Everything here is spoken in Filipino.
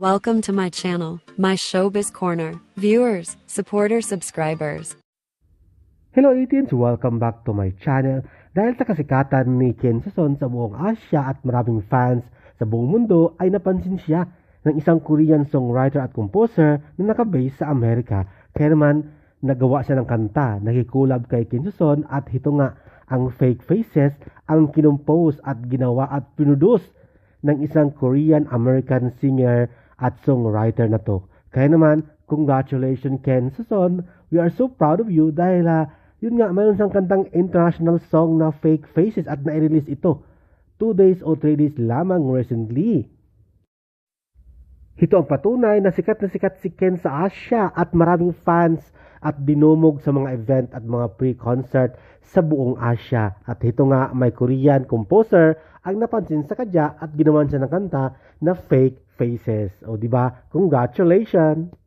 Welcome to my channel, my Showbiz Corner. Viewers, supporters, subscribers. Hello 18s! Welcome back to my channel. Dahil sa kasikatan ni Ken Sason sa buong Asia at maraming fans sa buong mundo ay napansin siya ng isang Korean songwriter at composer na nakabase sa Amerika. Kaya naman nagawa siya ng kanta, nakikulab kay Ken Sason at hito nga ang Fake Faces ang kinompose at ginawa at pinudos ng isang Korean-American singer at songwriter na to. Kaya naman, congratulations Ken Sason. We are so proud of you dahil uh, yun nga, mayroon siyang kantang international song na Fake Faces at na-release ito 2 days o 3 days lamang recently. Ito ang patunay na sikat na sikat si Ken sa Asia at maraming fans at dinumog sa mga event at mga pre-concert sa buong Asia. At ito nga may Korean composer ang napansin sa kadya at ginawan siya ng kanta na Fake Faces. O di ba? Congratulations!